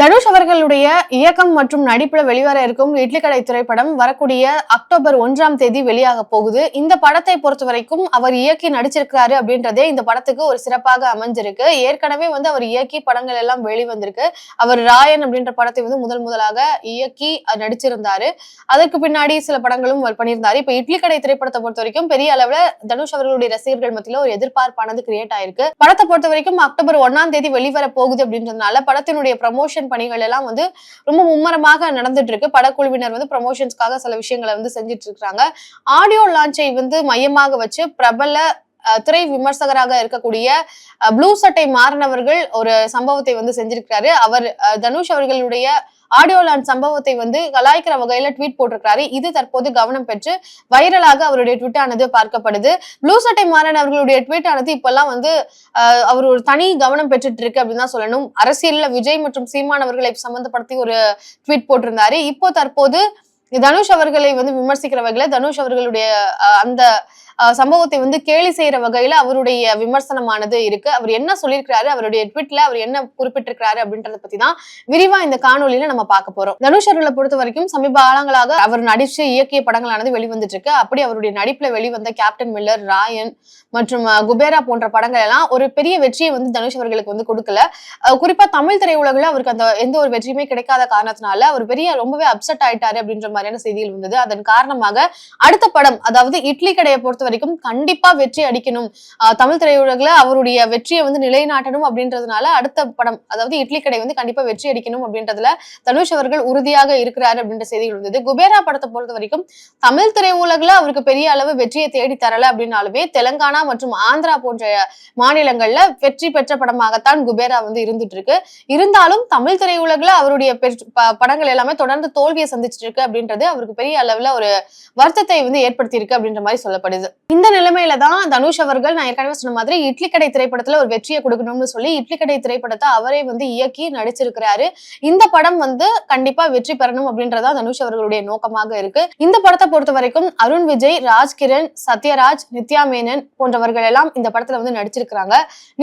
தனுஷ் அவர்களுடைய இயக்கம் மற்றும் நடிப்புல வெளிவர இருக்கும் இட்லி கடை திரைப்படம் வரக்கூடிய அக்டோபர் ஒன்றாம் தேதி வெளியாக போகுது. இந்த படத்தை பொறுத்த வரைக்கும் அவர் இயக்கி நடிச்சிருக்கிறாரு அப்படின்றதே இந்த படத்துக்கு ஒரு சிறப்பாக அமைஞ்சிருக்கு. ஏற்கனவே வந்து அவர் இயக்கி படங்கள் எல்லாம் வெளிவந்திருக்கு. அவர் ராயன் அப்படின்ற படத்தை வந்து முதல் முதலாக இயக்கி நடிச்சிருந்தாரு. அதற்கு பின்னாடி சில படங்களும் அவர் பண்ணியிருந்தாரு. இப்ப இட்லி கடை திரைப்படத்தை பொறுத்த வரைக்கும் பெரிய அளவுல தனுஷ் அவர்களுடைய ரசிகர்கள் மத்தியில ஒரு எதிர்பார்ப்பானது கிரியேட் ஆயிருக்கு. படத்தை பொறுத்த வரைக்கும் அக்டோபர் ஒன்னாம் தேதி வெளிவர போகுது அப்படின்றதுனால படத்தினுடைய ப்ரமோஷன் பணிகள் எல்லாம் வந்து ரொம்ப மும்மரமாக நடந்துட்டு இருக்கு. படக்குழுவினர் வந்து ப்ரொமோஷன்ஸ்க்காக சில விஷயங்களை வந்து செஞ்சுட்டு இருக்காங்க ஆடியோ லான்ச்சை வந்து மையமாக வச்சு பிரபல திரை விமர்சகராக இருக்கக்கூடிய ப்ளூ சட்டை மாறினவர்கள் ஒரு சம்பவத்தை வந்து செஞ்சிருக்கிறாரு. அவர் அஹ், தனுஷ் அவர்களுடைய ஆடியோ லான்ச் சம்பவத்தை வந்து கலாய்க்கிற வகையில ட்வீட் போட்டிருக்காரு இது தற்போது கவனம் பெற்று வைரலாக அவருடைய ட்விட் ஆனது பார்க்கப்படுது. ப்ளூ சட்டை மாறன் அவர்களுடைய ட்வீட் ஆனது இப்பெல்லாம் வந்து ஆஹ் அவர் ஒரு தனி கவனம் பெற்றுட்டு இருக்கு அப்படின்னு தான் சொல்லணும். அரசியல்ல விஜய் மற்றும் சீமான் அவர்களை சம்பந்தப்படுத்தி ஒரு ட்வீட் போட்டிருந்தாரு. இப்போ தற்போது தனுஷ் அவர்களை வந்து விமர்சிக்கிற வகையில தனுஷ் அவர்களுடைய அந்த சம்பவத்தை வந்து கேலி செய்யற வகையில அவருடைய விமர்சனமானது இருக்கு. அவர் என்ன சொல்லியிருக்கிறாரு அவருடைய ட்விட்ல அவர் என்ன குறிப்பிட்டிருக்கிறாரு அப்படின்றத பத்தி தான் விரிவா இந்த காணொலியில நம்ம பார்க்க போறோம். தனுஷ் அவர்களை பொறுத்த வரைக்கும் சமீப காலங்களாக அவர் நடிச்சு இயக்கிய படங்களானது வெளிவந்துட்டு இருக்கு அப்படி அவருடைய நடிப்புல வெளிவந்த கேப்டன் மில்லர் ராயன் மற்றும் குபேரா போன்ற படங்கள் எல்லாம் ஒரு பெரிய வெற்றியை வந்து தனுஷ் அவர்களுக்கு வந்து கொடுக்கல. குறிப்பா தமிழ் திரையுலகில் அவருக்கு அந்த எந்த ஒரு வெற்றியுமே கிடைக்காத காரணத்தினால அவர் பெரிய ரொம்பவே அப்செட் ஆயிட்டாரு அப்படின்ற மாதிரியான செய்திகள் வந்தது. அதன் காரணமாக அடுத்த படம் அதாவது இட்லி கடையை பொறுத்த வரைக்கும் கண்டிப்பா வெற்றி அடிக்கணும். தமிழ் திரையுலகில் அவருடைய வெற்றியை வந்து நிலைநாட்டணும் அப்படின்றதுனால அடுத்த படம் அதாவது இட்லி கடை வந்து கண்டிப்பா வெற்றி அடிக்கணும் அப்படின்றதுல தனுஷ் அவர்கள் உறுதியாக இருக்கிறாரு அப்படின்ற செய்திகள் வந்தது. குபேரா படத்தை பொறுத்த வரைக்கும் தமிழ் திரையுலகில் அவருக்கு பெரிய அளவு வெற்றியை தேடி தரல அப்படின்னாலுமே தெலுங்கானா மற்றும் ஆந்திரா போன்ற மாநிலங்கள்ல வெற்றி பெற்ற படமாகத்தான் குபேரா வந்து இருந்துட்டு இருக்கு இருந்தாலும் தமிழ் திரையுலகில் அவருடைய ப- படங்கள் எல்லாமே தொடர்ந்து தோல்வியை சந்திச்சிட்டு இருக்கு அப்படின்றது அவருக்கு பெரிய அளவுல ஒரு வருத்தத்தை வந்து ஏற்படுத்தி இருக்கு அப்படின்ற மாதிரி சொல்லப்படுது. இந்த நிலைமையில தான் தனுஷ் அவர்கள் நான் ஏற்கனவே சொன்ன மாதிரி இட்லி கடை திரைப்படத்துல ஒரு வெற்றியை கொடுக்கணும்னு சொல்லி இட்லி கடை திரைப்படத்தை அவரே வந்து இயக்கி நடிச்சிருக்கிறாரு. இந்த படம் வந்து கண்டிப்பா வெற்றி பெறணும் அப்படின்றதா தனுஷ் அவர்களுடைய நோக்கமாக இருக்கு. இந்த படத்தை பொறுத்த வரைக்கும் அருண் விஜய் ராஜ்கிரண் சத்யராஜ் நித்யா மேனன் போன்றவர்கள் எல்லாம் இந்த படத்துல வந்து நடிச்சிருக்கிறாங்க.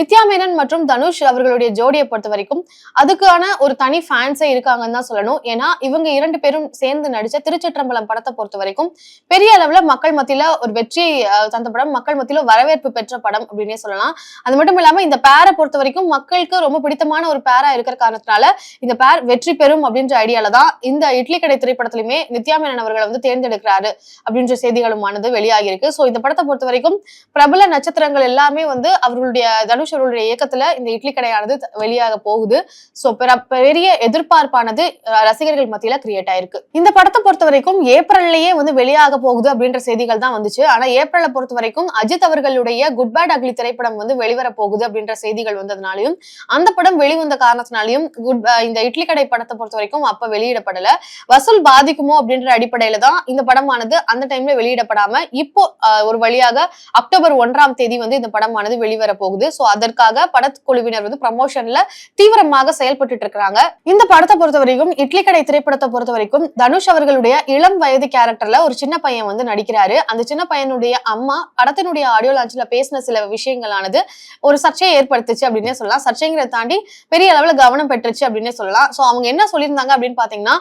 நித்யா மேனன் மற்றும் தனுஷ் அவர்களுடைய ஜோடியை பொறுத்த வரைக்கும் அதுக்கான ஒரு தனி ஃபேன்ஸே இருக்காங்கன்னு தான் சொல்லணும். ஏன்னா இவங்க இரண்டு பேரும் சேர்ந்து நடிச்ச திருச்சிற்றம்பலம் படத்தை பொறுத்த வரைக்கும் பெரிய அளவுல மக்கள் மத்தியில ஒரு வெற்றி தந்த படம் மக்கள் மத்தியில வரவேற்பு பெற்ற படம் அப்படின்னே சொல்லலாம். அது மட்டும் இல்லாம இந்த பேரை பொறுத்த வரைக்கும் மக்களுக்கு ரொம்ப பிடித்தமான ஒரு பேரா இருக்கிற காரணத்தினால இந்த பேர் வெற்றி பெறும் அப்படின்ற ஐடியால தான் இந்த இட்லி கடை திரைப்படத்திலுமே நித்யா மேனன் அவர்களை வந்து தேர்ந்தெடுக்கிறாரு அப்படின்ற செய்திகளுமானது வெளியாகி இருக்கு சோ இந்த படத்தை பொறுத்த வரைக்கும் பிரபல நட்சத்திரங்கள் எல்லாமே வந்து அவர்களுடைய தனுஷ் அவர்களுடைய இயக்கத்துல இந்த இட்லி கடையானது வெளியாக போகுது. சோ பெரிய எதிர்பார்ப்பானது ரசிகர்கள் மத்தியில கிரியேட் ஆயிருக்கு. இந்த படத்தை பொறுத்த வரைக்கும் ஏப்ரல்லையே வந்து வெளியாக போகுது அப்படின்ற செய்திகள் தான் வந்துச்சு. ஆனா ஏப்ரல் பொறுத்த வரைக்கும் அஜித் அவர்களுடைய குட் பேட் அக்லி திரைப்படம் வந்து வெளிவர போகுது அப்படின்ற செய்திகள் வந்ததுனாலையும் அந்த படம் வெளிவந்த காரணத்தினாலையும் குட் இந்த இட்லி கடை படத்தை பொறுத்த வரைக்கும் அப்ப வெளியிடப்படல. வசூல் பாதிக்குமோ அப்படின்ற அடிப்படையில தான் இந்த படமானது அந்த டைம்ல வெளியிடப்படாம இப்போ ஒரு வழியாக அக்டோபர் ஒன்றாம் தேதி வந்து இந்த படமானது வெளிவர போகுது சோ அதற்காக படக்குழுவினர் வந்து ப்ரமோஷன்ல தீவிரமாக செயல்பட்டு இருக்காங்க இந்த படத்தை பொறுத்த வரைக்கும் இட்லி கடை திரைப்படத்தை பொறுத்த வரைக்கும் தனுஷ் அவர்களுடைய இளம் வயது கேரக்டர்ல ஒரு சின்ன பையன் வந்து நடிக்கிறாரு. அந்த சின்ன பையனுடைய அம்மா படத்தினுடைய ஆடியோ லான்ச்ல பேசின சில விஷயங்களானது ஒரு சர்ச்சையை ஏற்படுத்துச்சு அப்படின்னே சொல்லலாம். சர்ச்சைங்கிறத தாண்டி பெரிய அளவுல கவனம் பெற்றுச்சு அப்படின்னே சொல்லலாம். சோ அவங்க என்ன சொல்லியிருந்தாங்க அப்படின்னு பாத்தீங்கன்னா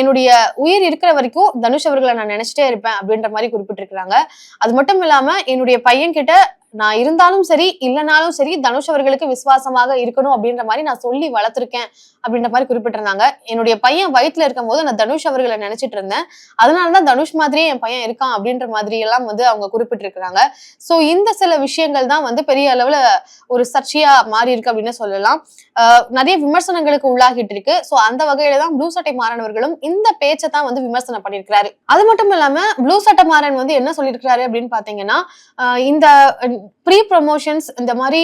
என்னுடைய உயிர் இருக்கிற வரைக்கும் தனுஷ் அவர்களை நான் நினைச்சிட்டே இருப்பேன் அப்படின்ற மாதிரி குறிப்பிட்டிருக்கிறாங்க. அது மட்டும் இல்லாம என்னுடைய பையன் கிட்ட நான் இருந்தாலும் சரி இல்லைனாலும் சரி தனுஷ் அவர்களுக்கு விசுவாசமாக இருக்கணும் அப்படின்ற மாதிரி நான் சொல்லி வளர்த்துருக்கேன் அப்படின்ற மாதிரி குறிப்பிட்டிருந்தாங்க. என்னுடைய பையன் வயிற்றுல இருக்கும் போது நான் தனுஷ் அவர்களை நினைச்சிட்டு இருந்தேன். அதனாலதான் தனுஷ் மாதிரியே என் பையன் இருக்கான் அப்படின்ற மாதிரி எல்லாம் வந்து அவங்க குறிப்பிட்டிருக்கிறாங்க. ஸோ இந்த சில விஷயங்கள் தான் வந்து பெரிய அளவுல ஒரு சர்ச்சையா மாறி இருக்கு அப்படின்னு சொல்லலாம். நிறைய விமர்சனங்களுக்கு உள்ளாகிட்டு இருக்கு. ஸோ அந்த வகையில தான் ப்ளூ சட்டை மாறனவர்களும் இந்த பேச்சை தான் வந்து விமர்சனம் பண்ணியிருக்கிறாரு. அது மட்டும் இல்லாம ப்ளூ சட்டை மாறன் வந்து என்ன சொல்லியிருக்கிறாரு அப்படின்னு பாத்தீங்கன்னா இந்த ப்ரீ ப்ரொமோஷன்ஸ் இந்த மாதிரி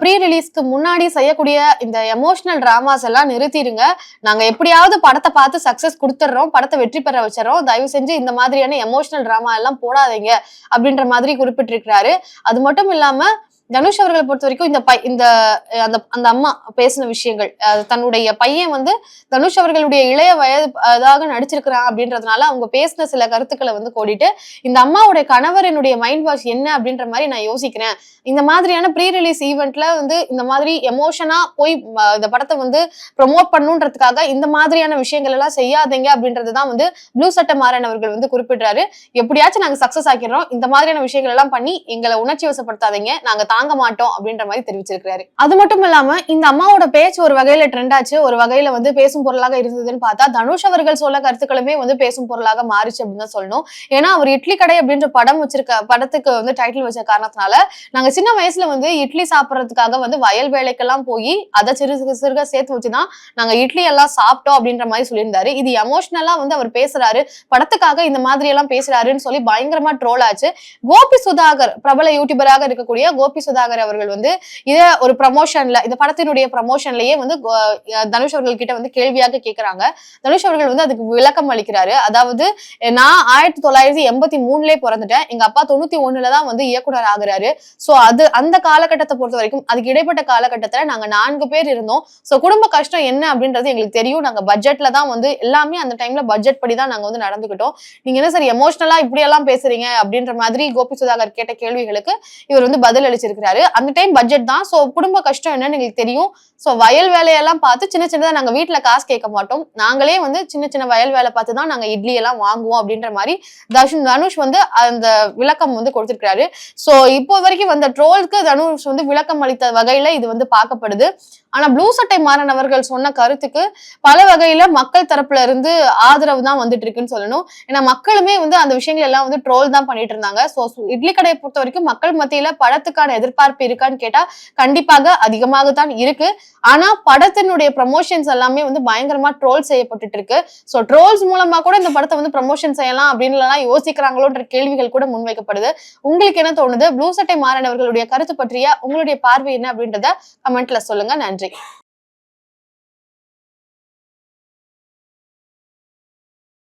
ப்ரீ ரிலீஸ்க்கு முன்னாடி செய்யக்கூடிய இந்த எமோஷனல் டிராமாஸ் எல்லாம் நிறுத்திடுங்க நாங்க எப்படியாவது படத்தை பார்த்து சக்சஸ் கொடுத்துட்றோம் படத்தை வெற்றி பெற வச்சிடறோம். தயவு செஞ்சு இந்த மாதிரியான எமோஷனல் டிராமா எல்லாம் போடாதீங்க அப்படின்ற மாதிரி குறிப்பிட்டிருக்கிறாரு. அது மட்டும் இல்லாம தனுஷ் அவர்களை பொறுத்த வரைக்கும் இந்த பை- இந்த அந்த அந்த அம்மா பேசின விஷயங்கள் தன்னுடைய பையன் வந்து தனுஷ் அவர்களுடைய இளைய வயது அதாக நடிச்சிருக்கிறான் அப்படின்றதுனால அவங்க பேசின சில கருத்துக்களை வந்து கோடிட்டு இந்த அம்மாவுடைய கணவர் என்னுடைய மைண்ட் வாஷ் என்ன அப்படின்ற மாதிரி நான் யோசிக்கிறேன். இந்த மாதிரியான ப்ரீ ரிலீஸ் ஈவெண்ட்ல வந்து இந்த மாதிரி எமோஷனா போய் இந்த படத்தை வந்து ப்ரொமோட் பண்ணுன்றதுக்காக இந்த மாதிரியான விஷயங்கள் எல்லாம் செய்யாதீங்க அப்படின்றது தான் வந்து ப்ளூ சட்ட மாறன் அவர்கள் வந்து குறிப்பிடுறாரு. எப்படியாச்சும் நாங்க சக்சஸ் ஆக்கிடுறோம். இந்த மாதிரியான விஷயங்கள் எல்லாம் பண்ணி எங்களை உணர்ச்சி வசப்படுத்தாதீங்க. நாங்க தாங்க மாட்டோம் அப்படின்ற மாதிரி தெரிவிச்சிருக்கிறாரு. அது மட்டும் இல்லாம இந்த அம்மாவோட பேச்சு ஒரு வகையில ட்ரெண்ட் ஆச்சு. ஒரு வகையில வந்து பேசும் பொருளாக இருந்ததுன்னு பார்த்தா தனுஷ் அவர்கள் சொல்ல கருத்துக்களுமே வந்து பேசும் பொருளாக மாறிச்சு அப்படின்னு தான் சொல்லணும். ஏன்னா அவர் இட்லி கடை அப்படின்ற படம் வச்சிருக்க படத்துக்கு வந்து டைட்டில் வச்ச காரணத்தினால நாங்க சின்ன வயசுல வந்து இட்லி சாப்பிடறதுக்காக வந்து வயல் வேலைக்கெல்லாம் போய் அதை சிறு சிறுக சேர்த்து வச்சுதான் நாங்க இட்லி எல்லாம் சாப்பிட்டோம் அப்படின்ற மாதிரி சொல்லியிருந்தாரு. இது எமோஷனலா வந்து அவர் பேசுறாரு. படத்துக்காக இந்த மாதிரி எல்லாம் பேசுறாருன்னு சொல்லி பயங்கரமா ட்ரோல் ஆச்சு. கோபி சுதாகர் பிரபல யூடியூபராக இருக்கக்கூடிய கோபி சுதாகர் அவர்கள் வந்து இத ஒரு ப்ரமோஷன்ல இந்த படத்தினுடைய ப்ரமோஷன்லயே வந்து தனுஷ் அவர்கள் கிட்ட வந்து கேள்வியாக கேக்குறாங்க. தனுஷ் அவர்கள் வந்து அதுக்கு விளக்கம் அளிக்கிறாரு. அதாவது நான் ஆயிரத்தி தொள்ளாயிரத்தி எண்பத்தி மூணுலயே பிறந்துட்டேன். எங்க அப்பா தொண்ணூத்தி ஒண்ணுல தான் வந்து இயக்குனர் ஆகுறாரு. சோ அது அந்த காலகட்டத்தை பொறுத்த வரைக்கும் அதுக்கு இடைப்பட்ட காலகட்டத்துல நாங்க நான்கு பேர் இருந்தோம். சோ குடும்ப கஷ்டம் என்ன அப்படின்றது எங்களுக்கு தெரியும். நாங்க பட்ஜெட்ல தான் வந்து எல்லாமே அந்த டைம்ல பட்ஜெட் படி தான் நாங்க வந்து நடந்துக்கிட்டோம். நீங்க என்ன சார் எமோஷனலா இப்படி எல்லாம் பேசுறீங்க? அப்படின்ற மாதிரி கோபி சுதாகர் கேட்ட கேள்விகளுக்கு இவர் வந்து பதில் அளிச்சிருக்காரு. அந்த டைம் பட்ஜெட் தான். சோ குடும்ப கஷ்டம் என்னன்னு எங்களுக்கு தெரியும். சோ வயல் வேலையெல்லாம் பார்த்து சின்ன சின்னதா நாங்க வீட்டில் காசு கேட்க மாட்டோம். நாங்களே வந்து சின்ன சின்ன வயல் வேலை பார்த்து தான் நாங்க இட்லி எல்லாம் வாங்குவோம் அப்படின்ற மாதிரி தனுஷ் தனுஷ் வந்து அந்த விளக்கம் வந்து கொடுத்திருக்காரு சோ இப்போ வரைக்கும் வந்த ட்ரோல்க்கு தனுஷ் வந்து விளக்கம் அளித்த வகையில இது வந்து பார்க்கப்படுது. ஆனா ப்ளூ சட்டை மாறனவர்கள் சொன்ன கருத்துக்கு பல வகையில மக்கள் தரப்புல இருந்து ஆதரவு தான் வந்துட்டு இருக்குன்னு சொல்லணும். ஏன்னா மக்களுமே வந்து அந்த விஷயங்கள் எல்லாம் வந்து ட்ரோல் தான் பண்ணிட்டு இருந்தாங்க. சோ இட்லி கடையை பொறுத்த வரைக்கும் மக்கள் மத்தியில படத்துக்கான எதிர்பார்ப்பு இருக்கான்னு கேட்டா கண்டிப்பாக அதிகமாக தான் இருக்கு. ஆனா படத்தினுடைய ப்ரமோஷன்ஸ் எல்லாமே வந்து பயங்கரமா ட்ரோல் செய்யப்பட்டுட்டு இருக்கு சோ ட்ரோல்ஸ் மூலமா கூட இந்த படத்தை வந்து ப்ரமோஷன் செய்யலாம் அப்படின்னு எல்லாம் யோசிக்கிறாங்களோன்ற கேள்விகள் கூட முன்வைக்கப்படுது. உங்களுக்கு என்ன தோணுது? ப்ளூ சட்டை மாறனவர்களுடைய கருத்து பற்றிய உங்களுடைய பார்வை என்ன அப்படின்றத கமெண்ட்ல சொல்லுங்க. நன்றி.